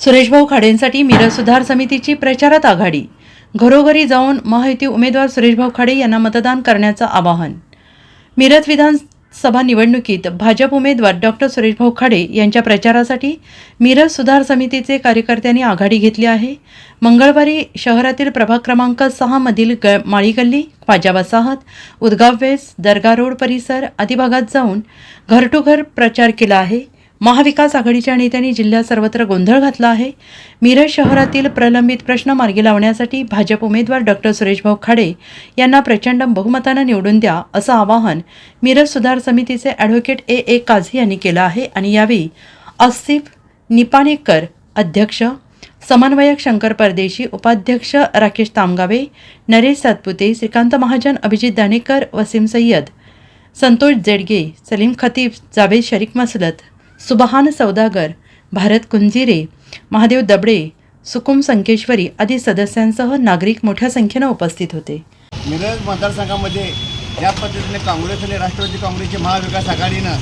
सुरेशभाऊ खाडेंसाठी मिरज सुधार समितीची प्रचारात आघाडी. घरोघरी जाऊन महायुती उमेदवार सुरेशभाऊ खाडे यांना मतदान करण्याचं आवाहन. मिरज विधानसभा निवडणुकीत भाजप उमेदवार डॉक्टर सुरेशभाऊ खाडे यांच्या प्रचारासाठी मिरज सुधार समितीचे कार्यकर्त्यांनी आघाडी घेतली आहे. मंगळवारी शहरातील प्रभाग क्रमांक सहामधील ग माळीगल्ली ख्वाजा वसाहत उदगाव वेस दर्गा रोड परिसर आदी भागात जाऊन घर टू घर प्रचार केला आहे. महाविकास आघाडीच्या नेत्यांनी जिल्ह्यात सर्वत्र गोंधळ घातला आहे. मिरज शहरातील प्रलंबित प्रश्न मार्गी लावण्यासाठी भाजप उमेदवार डॉक्टर सुरेशभाऊ खाडे यांना प्रचंड बहुमतानं निवडून द्या असं आवाहन मिरज सुधार समितीचे ॲडव्होकेट ए. ए. काझी यांनी केलं आहे आणि यावेळी आसिफ निपाणेकर अध्यक्ष समन्वयक शंकर परदेशी उपाध्यक्ष राकेश तामगावे नरेश सातपुते श्रीकांत महाजन अभिजित दाणेकर वसीम सय्यद संतोष जेडगे सलीम खतीब जावेद शरीक मसलत सुबहान सौदागर भारत कुंजिरे महादेव दबडे सुकुम संकेश्वरी आदी सदस्यांसह नागरिक मोठ्या संख्येनं उपस्थित होते. मिरज मतदारसंघामध्ये ज्या पद्धतीने काँग्रेस आणि राष्ट्रवादी काँग्रेसची महाविकास आघाडीनं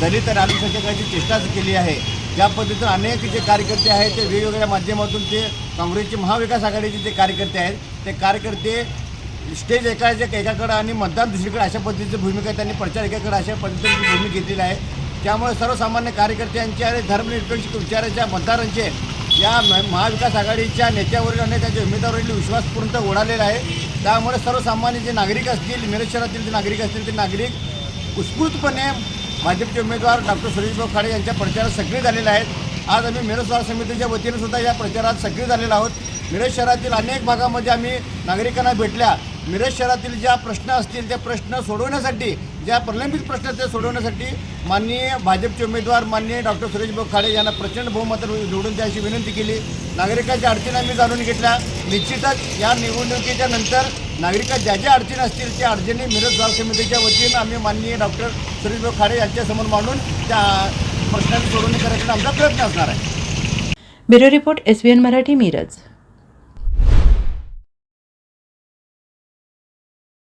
दलित आणि अल्पसंख्याकाची चेष्टाच केली आहे ज्या पद्धतीनं अनेक जे कार्यकर्ते आहेत ते वेगवेगळ्या माध्यमातून ते काँग्रेसचे महाविकास आघाडीचे जे कार्यकर्ते आहेत ते कार्यकर्ते स्टेज एकाच्या एकाकडं आणि मतदान दुसरीकडे अशा पद्धतीची भूमिका त्यांनी प्रचार एकाकडे अशा पद्धतीची भूमिका घेतलेली आहे. त्यामुळे सर्वसामान्य कार्यकर्त्यांचे आणि धर्मनिरपेक्ष विचाराच्या मतदारांचे या महाविकास आघाडीच्या नेत्यावरील आणि त्यांच्या उमेदवारावरील विश्वास पूर्ण आहे. त्यामुळे सर्वसामान्य जे नागरिक असतील मिरज शहरातील जे नागरिक असतील ते नागरिक उत्स्फूर्तपणे भाजपचे उमेदवार डॉक्टर सुरेशभाऊ खाडे यांच्या प्रचारात सक्रिय झालेले आहेत. आज आम्ही मिरज समितीच्या वतीनं सुद्धा या प्रचारात सक्रिय झालेलो आहोत. मिरज शहरातील अनेक भागामध्ये आम्ही नागरिकांना भेटल्या. मिरज शहरातील ज्या प्रश्न असतील ते प्रश्न सोडवण्यासाठी ज्या प्रलंबित प्रश्न आहेत ते सोडवण्यासाठी माननीय भाजपचे उमेदवार माननीय डॉक्टर सुरेशभाऊ खाडे यांना प्रचंड बहुमत निवडून द्यायची विनंती केली. नागरिकांच्या अडचणी आम्ही जाणून घेतल्या. निश्चितच या निवडणुकीच्या नंतर नागरिकात ज्या ज्या अडचणी असतील त्या अडचणी मिरज बाल समितीच्या वतीनं आम्ही माननीय डॉक्टर सुरेशभाऊ खाडे यांच्यासमोर मांडून त्या प्रश्नांची सोडवणी करायचा आमचा प्रयत्न असणार आहे. Bureau report S Marathi Miraj.